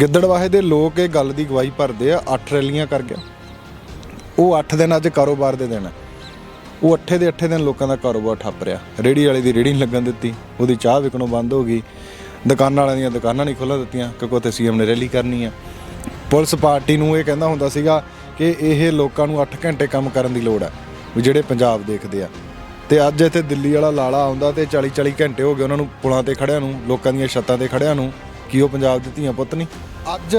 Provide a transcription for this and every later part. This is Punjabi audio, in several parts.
ਗਿੱਦੜਵਾਹੇ ਦੇ ਲੋਕ ਇਹ ਗੱਲ ਦੀ ਗਵਾਹੀ ਭਰਦੇ ਆ 8 ਰੈਲੀਆਂ ਕਰ ਗਿਆ ਉਹ 8 ਦਿਨ ਅੱਜ ਕਾਰੋਬਾਰ ਦੇ ਦਿਨ ਆ। ਉਹ 8 ਦੇ 8 ਦਿਨ ਲੋਕਾਂ ਦਾ ਕਾਰੋਬਾਰ ਠੱਪ ਰਿਹਾ। ਰੇੜੀ ਵਾਲੇ ਦੀ ਰੇੜੀ ਨਹੀਂ ਲੱਗਣ ਦਿੱਤੀ, ਉਹਦੀ ਚਾਹ ਵਿਕਣੋਂ ਬੰਦ ਹੋ ਗਈ। ਦੁਕਾਨਾਂ ਵਾਲਿਆਂ ਦੀਆਂ ਦੁਕਾਨਾਂ ਨਹੀਂ ਖੁੱਲ੍ਹਣ ਦਿੱਤੀਆਂ, ਕਿਉਂਕਿ ਉੱਥੇ ਸੀਐਮ ਨੇ ਰੈਲੀ ਕਰਨੀ ਆ। ਪੁਲਿਸ ਪਾਰਟੀ ਨੂੰ ਇਹ ਕਹਿੰਦਾ ਹੁੰਦਾ ਸੀਗਾ ਕਿ ਇਹ ਲੋਕਾਂ ਨੂੰ 8 ਘੰਟੇ ਕੰਮ ਕਰਨ ਦੀ ਲੋੜ ਆ, ਵੀ ਜਿਹੜੇ ਪੰਜਾਬ ਦੇਖਦੇ ਆ। ਤੇ ਅੱਜ ਇੱਥੇ ਦਿੱਲੀ ਵਾਲਾ ਲਾਲਾ ਆਉਂਦਾ ਤੇ 40 40 ਘੰਟੇ ਹੋ ਗਏ ਉਹਨਾਂ ਨੂੰ ਪੁਲਾਂ ਤੇ ਖੜਿਆਂ ਨੂੰ, ਲੋਕਾਂ ਦੀਆਂ ਛੱਤਾਂ ਤੇ ਖੜਿਆਂ ਨੂੰ। ਕੀ ਉਹ ਪੰਜਾਬ ਦੇ ਧੀਆਂ ਪੁੱਤ ਨਹੀਂ? ਅੱਜ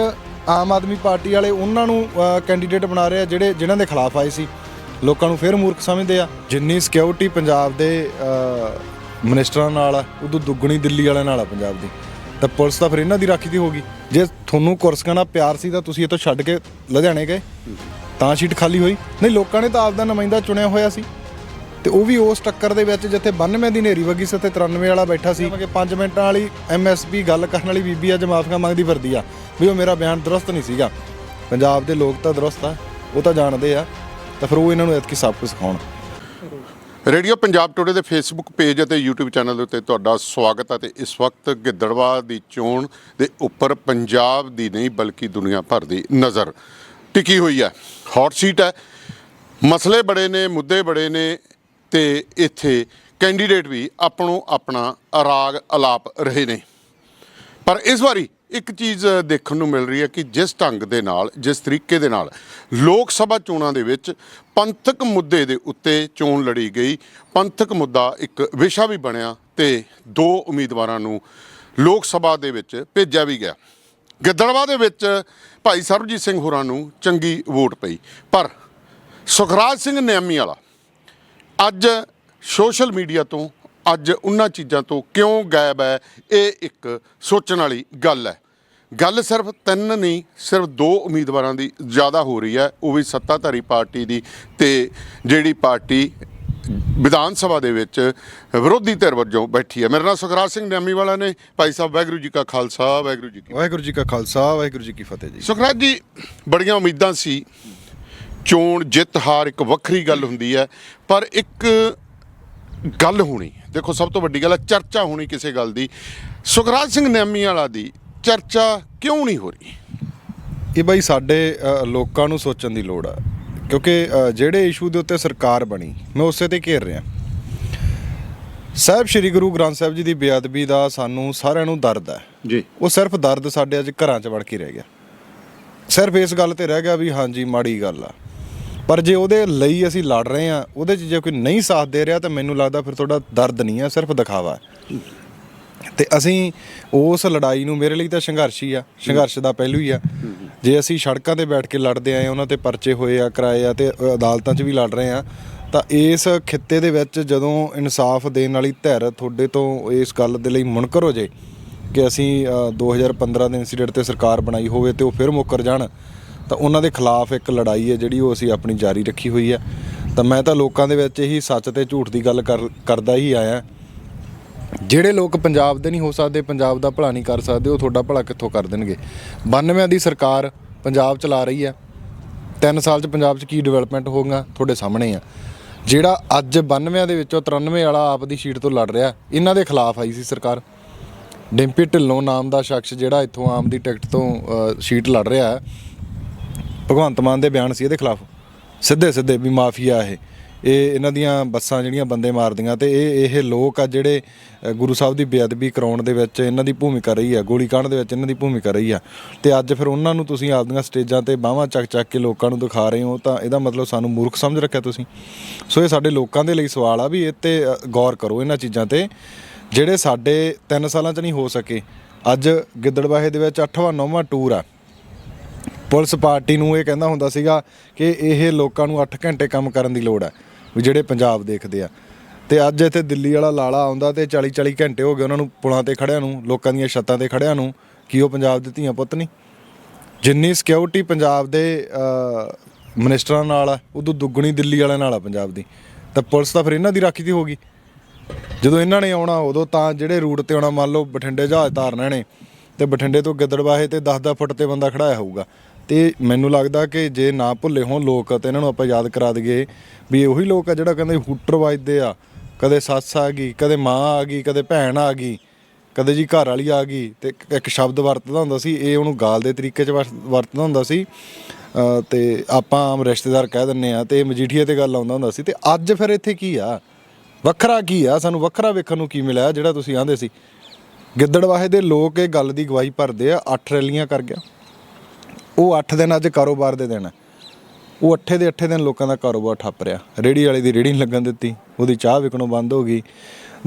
ਆਮ ਆਦਮੀ ਪਾਰਟੀ ਵਾਲੇ ਉਹਨਾਂ ਨੂੰ ਕੈਂਡੀਡੇਟ ਬਣਾ ਰਹੇ ਆ ਜਿਹੜੇ ਜਿਨ੍ਹਾਂ ਦੇ ਖਿਲਾਫ ਆਏ ਸੀ। ਲੋਕਾਂ ਨੂੰ ਫਿਰ ਮੂਰਖ ਸਮਝਦੇ ਆ। ਜਿੰਨੀ ਸਿਕਿਉਰਿਟੀ ਪੰਜਾਬ ਦੇ ਅ, ਮਿਨਿਸਟਰਾਂ ਨਾਲ ਆ ਉਦੋਂ ਦੁੱਗਣੀ ਦਿੱਲੀ ਵਾਲਿਆਂ ਨਾਲ ਆ ਪੰਜਾਬ ਦੀ। ਤਾਂ ਪੁਲਿਸ ਤਾਂ ਫਿਰ ਇਹਨਾਂ ਦੀ ਰਾਖੀ ਦੀ ਹੋਗੀ ਜੇ ਤੁਹਾਨੂੰ ਕੁਰਸਕਾਂ ਨਾਲ ਪਿਆਰ ਸੀ ਤਾਂ ਤੁਸੀਂ ਇਹ ਤੋਂ ਛੱਡ ਕੇ ਲੁਧਿਆਣੇ ਗਏ। ਤਾਂ ਸੀਟ ਖਾਲੀ ਹੋਈ। ਨਹੀਂ ਲੋਕਾਂ ਨੇ ਤਾਂ ਆਪਦਾ ਨੁਮਾਇੰਦਾ ਚੁਣਿਆ ਹੋਇਆ ਸੀ। ਤੇ ਉਹ ਵੀ ਉਸ ਟੱਕਰ ਦੇ ਵਿੱਚ ਜਿੱਥੇ 92 ਦੀ ਨੇਰੀ ਵਗੀ ਸੀ ਤੇ 93 ਵਾਲਾ ਬੈਠਾ ਸੀ। ਕਿ 5 ਮਿੰਟਾਂ ਵਾਲੀ ਐਮਐਸਪੀ ਗੱਲ ਕਰਨ ਵਾਲੀ ਬੀਬੀ ਅੱਜ ਮਾਫੀਆਂ ਮੰਗਦੀ ਫਿਰਦੀ ਆ। ਵੀ ਉਹ ਮੇਰਾ ਬਿਆਨ ਦਰਸਤ ਨਹੀਂ ਸੀਗਾ। ਪੰਜਾਬ ਦੇ ਲੋਕ ਤਾਂ ਦਰਸਤ ਆ ਉਹ ਤਾਂ ਜਾਣਦੇ ਆ ਤਾਂ ਫਿਰ ਉਹ ਇਹਨਾਂ ਨੂੰ ਐਤਕੀ ਸਭ ਕੁਝ ਸਿਖਾਉਣ। ਰੇਡੀਓ ਪੰਜਾਬ ਟੁਡੇ ਦੇ ਫੇਸਬੁੱਕ ਪੇਜ ਅਤੇ YouTube ਚੈਨਲ ਦੇ ਉੱਤੇ ਤੁਹਾਡਾ ਸਵਾਗਤ ਹੈ ਤੇ ਇਸ ਵਕਤ ਗਿੱਦੜਵਾ ਦੀ ਚੋਣ ਦੇ ਉੱਪਰ ਪੰਜਾਬ ਦੀ ਨਹੀਂ ਬਲਕਿ ਦੁਨੀਆ ਭਰ ਦੀ ਨਜ਼ਰ ਟਿਕੀ ਹੋਈ ਹੈ। ਹੌਟ ਸੀਟ ਹੈ। ਮਸਲੇ ਬੜੇ ਨੇ ਮੁੱਦੇ ਬੜੇ ਨੇ ਤੇ ਇੱਥੇ ਕੈਂਡੀਡੇਟ ਵੀ ਆਪਣੋ ਆਪਣਾ ਰਾਗ ਅਲਾਪ ਰਹੇ ਨੇ। ਪਰ ਇਸ ਵਾਰੀ ਇੱਕ ਚੀਜ਼ ਦੇਖਣ ਨੂੰ ਮਿਲ ਰਹੀ ਹੈ ਕਿ ਜਿਸ ਢੰਗ ਦੇ ਨਾਲ, ਜਿਸ ਤਰੀਕੇ ਦੇ ਨਾਲ ਲੋਕ ਸਭਾ ਚੋਣਾਂ ਦੇ ਵਿੱਚ ਪੰਥਕ ਮੁੱਦੇ ਦੇ ਉੱਤੇ ਚੋਣ ਲੜੀ ਗਈ। ਪੰਥਕ ਮੁੱਦਾ ਇੱਕ ਵਿਸ਼ਾ ਵੀ ਬਣਿਆ ਤੇ ਦੋ ਉਮੀਦਵਾਰਾਂ ਨੂੰ ਲੋਕ ਸਭਾ ਦੇ ਵਿੱਚ ਭੇਜਿਆ ਵੀ ਗਿਆ। ਗਿੱਦੜਵਾ ਦੇ ਵਿੱਚ ਭਾਈ ਸਰਬਜੀਤ ਸਿੰਘ ਹੋਰਾਂ ਨੂੰ ਚੰਗੀ ਵੋਟ ਪਈ। ਪਰ ਸੁਖਰਾਜ ਸਿੰਘ ਨਿਆਮੀ ਵਾਲਾ ਅੱਜ ਸੋਸ਼ਲ ਮੀਡੀਆ ਤੋਂ ਅੱਜ ਉਹਨਾਂ ਚੀਜ਼ਾਂ ਤੋਂ ਕਿਉਂ ਗਾਇਬ ਹੈ ਇਹ ਇੱਕ ਸੋਚਣ ਵਾਲੀ ਗੱਲ ਹੈ। ਗੱਲ ਸਿਰਫ ਤਿੰਨ ਨਹੀਂ ਸਿਰਫ ਦੋ ਉਮੀਦਵਾਰਾਂ ਦੀ ਜ਼ਿਆਦਾ ਹੋ ਰਹੀ ਹੈ। ਉਹ ਵੀ ਸੱਤਾਧਾਰੀ ਪਾਰਟੀ ਦੀ ਤੇ ਜਿਹੜੀ ਪਾਰਟੀ ਵਿਧਾਨ ਸਭਾ ਦੇ ਵਿੱਚ ਵਿਰੋਧੀ ਧਿਰ ਵਜੋਂ ਬੈਠੀ ਹੈ। ਮੇਰਾ ਨਾਮ ਸੁਖਰਾਜ ਸਿੰਘ ਨਿਆਮੀ ਵਾਲਾ ਨੇ। ਭਾਈ ਸਾਹਿਬ ਵਾਹਿਗੁਰੂ ਜੀ ਕਾ ਖਾਲਸਾ ਵਾਹਿਗੁਰੂ ਜੀ ਕੀ ਵਾਹਿਗੁਰੂ ਜੀ ਕਾ ਖਾਲਸਾ ਵਾਹਿਗੁਰੂ ਜੀ ਕੀ ਫਤਿਹ ਜੀ। ਸੁਖਰਾਜ ਜੀ ਬੜੀਆਂ ਉਮੀਦਾਂ ਸੀ ਚੋਣ ਜਿੱਤ ਹਾਰ ਇੱਕ ਵੱਖਰੀ ਗੱਲ ਹੁੰਦੀ ਹੈ ਪਰ ਇੱਕ ਗੱਲ ਹੋਣੀ ਦੇਖੋ ਸਭ ਤੋਂ ਵੱਡੀ ਗੱਲ ਹੈ ਚਰਚਾ ਹੋਣੀ ਕਿਸੇ ਗੱਲ ਦੀ। ਸੁਖਰਾਜ ਸਿੰਘ ਨਿਆਮੀ ਵਾਲਾ ਦੀ ਚਰਚਾ ਕਿਉਂ ਨਹੀਂ ਹੋ ਰਹੀ? ਇਹ ਬਾਈ ਸਾਡੇ ਲੋਕਾਂ ਨੂੰ ਸੋਚਣ ਦੀ ਲੋੜ ਆ। ਕਿਉਂਕਿ ਜਿਹੜੇ ਇਸ਼ੂ ਦੇ ਉੱਤੇ ਸਰਕਾਰ ਬਣੀ ਮੈਂ ਉਸੇ ਤੇ ਘੇਰ ਰਿਹਾ। ਸਾਹਿਬ ਸ੍ਰੀ ਗੁਰੂ ਗ੍ਰੰਥ ਸਾਹਿਬ ਜੀ ਦੀ ਬੇਅਦਬੀ ਦਾ ਸਾਨੂੰ ਸਾਰਿਆਂ ਨੂੰ ਦਰਦ ਹੈ। ਜੀ। ਉਹ ਸਿਰਫ ਦਰਦ ਸਾਡੇ ਅੱਜ ਘਰਾਂ 'ਚ ਵੜ ਕੇ ਰਹਿ ਗਿਆ। ਸਿਰਫ ਇਸ ਗੱਲ ਤੇ ਰਹਿ ਗਿਆ ਵੀ ਹਾਂਜੀ ਮਾੜੀ ਗੱਲ ਆ। ਪਰ ਜੇ ਉਹਦੇ ਲਈ ਅਸੀਂ ਲੜ ਰਹੇ ਆ ਉਹਦੇ 'ਚ ਜੇ ਕੋਈ ਨਹੀਂ ਸਾਥ ਦੇ ਰਿਹਾ ਤਾਂ ਮੈਨੂੰ ਲੱਗਦਾ ਫਿਰ ਤੁਹਾਡਾ ਦਰਦ ਨਹੀਂ ਆ ਸਿਰਫ ਦਿਖਾਵਾ ਹੈ। ਤੇ ਅਸੀਂ ਉਸ ਲੜਾਈ ਨੂੰ ਮੇਰੇ ਲਈ ਤਾਂ ਸੰਘਰਸ਼ ਹੀ ਆ ਸੰਘਰਸ਼ ਦਾ ਪਹਿਲੂ ਹੀ ਆ। ਜੇ ਅਸੀਂ ਸੜਕਾਂ ਤੇ ਬੈਠ ਕੇ ਲੜਦੇ ਆਏ ਉਹਨਾਂ ਤੇ ਪਰਚੇ ਹੋਏ ਆ ਕਰਾਏ ਆ ਤੇ ਅਦਾਲਤਾਂ 'ਚ ਵੀ ਲੜ ਰਹੇ ਆ ਤਾਂ ਇਸ ਖਿੱਤੇ ਦੇ ਵਿੱਚ ਜਦੋਂ ਇਨਸਾਫ ਦੇਣ ਵਾਲੀ ਧਿਰ ਤੁਹਾਡੇ ਤੋਂ ਇਸ ਗੱਲ ਦੇ ਲਈ ਮੁਨਕਰ ਹੋ ਜੇ ਕਿ ਅਸੀਂ ਅ, 2015 ਦੇ ਇਨਸੀਡੈਂਟ ਤੇ ਸਰਕਾਰ ਬਣਾਈ ਹੋਵੇ ਤੇ ਉਹ ਫਿਰ ਮੁੱਕਰ ਜਾਣ ਤਾਂ ਉਹਨਾਂ ਦੇ ਖਿਲਾਫ ਇੱਕ ਲੜਾਈ ਹੈ ਜਿਹੜੀ ਉਹ ਅਸੀਂ ਆਪਣੀ ਜਾਰੀ ਰੱਖੀ ਹੋਈ ਹੈ। ਤਾਂ ਮੈਂ ਤਾਂ ਲੋਕਾਂ ਦੇ ਵਿੱਚ ਇਹੀ ਸੱਚ ਤੇ ਝੂਠ ਦੀ ਗੱਲ ਕਰ- ਕਰਦਾ ਹੀ ਆਇਆ। ਜਿਹੜੇ ਲੋਕ ਪੰਜਾਬ ਦੇ ਨਹੀਂ ਹੋ ਸਕਦੇ, ਪੰਜਾਬ ਦਾ ਭਲਾ ਨਹੀਂ ਕਰ ਸਕਦੇ, ਉਹ ਤੁਹਾਡਾ ਭਲਾ ਕਿੱਥੋਂ ਕਰ ਦੇਣਗੇ? 92 ਦੀ ਸਰਕਾਰ ਪੰਜਾਬ ਚਲਾ ਰਹੀ ਹੈ। 3 ਸਾਲ ਚ ਪੰਜਾਬ ਚ ਕੀ ਡਿਵੈਲਪਮੈਂਟ ਹੋਊਗਾ? ਤੁਹਾਡੇ ਸਾਹਮਣੇ ਆ। ਜਿਹੜਾ ਅੱਜ 92 ਦੇ ਵਿੱਚੋਂ 93 ਵਾਲਾ ਆਪ ਦੀ ਸੀਟ ਤੋਂ ਲੜ ਰਿਹਾ, ਇਹਨਾਂ ਦੇ ਖਿਲਾਫ ਆਈ ਸੀ ਸਰਕਾਰ। ਡਿੰਪੀ ਢਿੱਲੋਂ ਨਾਮ ਦਾ ਸ਼ਖਸ ਜਿਹੜਾ ਇੱਥੋਂ ਆਮ ਦੀ ਟਿਕਟ ਤੋਂ ਸੀਟ ਲੜ ਰਿਹਾ ਹੈ। ਭਗਵੰਤ ਮਾਨ ਦੇ ਬਿਆਨ ਸੀ ਇਹਦੇ ਖਿਲਾਫ। ਸਿੱਧੇ ਸਿੱਧੇ ਵੀ ਮਾਫੀਆ ਇਹ। ਇਹ ਇਹਨਾਂ ਦੀਆਂ ਬੱਸਾਂ ਜਿਹੜੀਆਂ ਬੰਦੇ ਮਾਰਦੀਆਂ ਤੇ ਇਹ ਇਹ ਲੋਕ ਆ ਜਿਹੜੇ ਗੁਰੂ ਸਾਹਿਬ ਦੀ ਬੇਅਦਬੀ ਕਰਾਉਣ ਦੇ ਵਿੱਚ ਇਹਨਾਂ ਦੀ ਭੂਮਿਕਾ ਰਹੀ ਆ, ਗੋਲੀ ਕਾਂਡ ਦੇ ਵਿੱਚ ਇਹਨਾਂ ਦੀ ਭੂਮਿਕਾ ਰਹੀ ਆ। ਤੇ ਅੱਜ ਫਿਰ ਉਹਨਾਂ ਨੂੰ ਤੁਸੀਂ ਆਪਦੀਆਂ ਸਟੇਜਾਂ ਤੇ ਬਾਹਾਂ ਚੱਕ ਚੱਕ ਕੇ ਲੋਕਾਂ ਨੂੰ ਦਿਖਾ ਰਹੇ ਹੋ ਤਾਂ ਇਹਦਾ ਮਤਲਬ ਸਾਨੂੰ ਮੂਰਖ ਸਮਝ ਰੱਖਿਆ ਤੁਸੀਂ। ਸੋ ਇਹ ਸਾਡੇ ਲੋਕਾਂ ਦੇ ਲਈ ਸਵਾਲ ਆ ਵੀ ਇਹ ਤੇ ਗੌਰ ਕਰੋ ਇਹਨਾਂ ਚੀਜ਼ਾਂ ਤੇ। ਜਿਹੜੇ ਸਾਡੇ 3 ਸਾਲਾਂ 'ਚ ਨਹੀਂ ਹੋ ਸਕੇ, ਅੱਜ ਗਿੱਦੜਬਾਹੇ ਦੇ ਵਿੱਚ 8ਵਾਂ 9ਵਾਂ ਟੂਰ ਆ। ਪੁਲਿਸ ਪਾਰਟੀ ਨੂੰ ਇਹ ਕਹਿੰਦਾ ਹੁੰਦਾ ਸੀਗਾ ਕਿ ਇਹ ਲੋਕਾਂ ਨੂੰ 8 ਘੰਟੇ ਕੰਮ ਕਰਨ ਦੀ ਲੋੜ ਹੈ ਵੀ ਜਿਹੜੇ ਪੰਜਾਬ ਦੇਖਦੇ ਆ। ਤੇ ਅੱਜ ਇੱਥੇ ਦਿੱਲੀ ਵਾਲਾ ਲਾਲਾ ਆਉਂਦਾ ਤੇ 40 40 ਘੰਟੇ ਹੋ ਗਏ ਉਹਨਾਂ ਨੂੰ ਪੁਲਾਂ ਤੇ ਖੜਿਆਂ ਨੂੰ ਲੋਕਾਂ ਦੀਆਂ ਛੱਤਾਂ ਤੇ ਖੜਿਆਂ ਨੂੰ ਕੀ ਉਹ ਪੰਜਾਬ ਦੇ ਧੀਆਂ ਪੁੱਤ ਨਹੀਂ? ਜਿੰਨੀ ਸਿਕਿਉਰਿਟੀ ਪੰਜਾਬ ਦੇ ਅ, ਮਿਨਿਸਟਰਾਂ ਨਾਲ ਆ ਉਦੋਂ ਦੁੱਗਣੀ ਦਿੱਲੀ ਵਾਲਿਆਂ ਨਾਲ ਆ ਪੰਜਾਬ ਦੀ। ਤਾਂ ਪੁਲਿਸ ਤਾਂ ਫਿਰ ਇਹਨਾਂ ਦੀ ਰਾਖੀ ਦੀ ਹੋਗੀ ਜਦੋਂ ਇਹਨਾਂ ਨੇ ਆਉਣਾ ਉਦੋਂ ਤਾਂ ਜਿਹੜੇ ਰੂਟ ਤੇ ਆਉਣਾ ਮੰਨ ਲਓ ਬਠਿੰਡੇ ਜਹਾਜ਼ ਧਾਰਨਾ ਨੇ ਤੇ ਬਠਿੰਡੇ ਤੋਂ ਗਿੱਦੜਵਾਹੇ ਤੇ 10-10 ਫੁੱਟ ਤੇ ਬੰਦਾ ਖੜਾਇਆ ਹੋਊਗਾ। ਤੇ ਮੈਨੂੰ ਲੱਗਦਾ ਕਿ ਜੇ ਨਾ ਭੁੱਲੇ ਹੋਣ ਲੋਕ ਤੇ ਇਹਨਾਂ ਨੂੰ ਆਪਾਂ ਯਾਦ ਕਰਾ ਦਈਏ ਵੀ ਇਹ ਉਹੀ ਲੋਕ ਆ ਜਿਹੜਾ ਕਹਿੰਦੇ ਹੂਟਰ ਵੱਜਦੇ ਆ ਕਦੇ ਸੱਸ ਆ ਗਈ ਕਦੇ ਮਾਂ ਆ ਗਈ ਕਦੇ ਭੈਣ ਆ ਗਈ ਕਦੇ ਜੀ ਘਰ ਵਾਲੀ ਆ ਗਈ ਤੇ ਇੱਕ- ਸ਼ਬਦ ਵਰਤਦਾ ਹੁੰਦਾ ਸੀ ਇਹ ਉਹਨੂੰ ਗਾਲ ਦੇ ਤਰੀਕੇ 'ਚ ਵਰ- ਵਰਤਦਾ ਹੁੰਦਾ ਸੀ। ਅ, ਤੇ ਆਪਾਂ ਆਮ ਰਿਸ਼ਤੇਦਾਰ ਕਹਿ ਦਿੰਨੇ ਆ ਤੇ ਮਜੀਠੀਏ ਤੇ ਗੱਲ ਆਉਂਦਾ ਹੁੰਦਾ ਸੀ। ਤੇ ਅੱਜ ਫਿਰ ਇੱਥੇ ਕੀ ਆ? ਵੱਖਰਾ ਕੀ ਆ? ਸਾਨੂੰ ਵੱਖਰਾ ਵੇਖਣ ਨੂੰ ਕੀ ਮਿਲਿਆ ਜਿਹੜਾ ਤੁਸੀਂ ਆਂਦੇ ਸੀ? ਗਿੱਦੜਵਾਹੇ ਦੇ ਲੋਕ ਇਹ ਗੱਲ ਦੀ ਗਵਾਹੀ ਭਰਦੇ ਆ 8 ਰੈਲੀਆਂ ਕਰ ਗਿਆ। ਉਹ 8 ਦਿਨ ਅੱਜ ਕਾਰੋਬਾਰ ਦੇ ਦਿਨ। ਆ ਉਹ ਅੱਠੇ ਦੇ ਅੱਠੇ ਦਿਨ ਲੋਕਾਂ ਦਾ ਕਾਰੋਬਾਰ ਠੱਪ ਰਿਹਾ। ਰੇੜੀ ਵਾਲੇ ਦੀ ਰੇੜੀ ਨਹੀਂ ਲੱਗਣ ਦਿੱਤੀ। ਉਹਦੀ ਚਾਹ ਵਿਕਣੋਂ ਬੰਦ ਹੋ ਗਈ।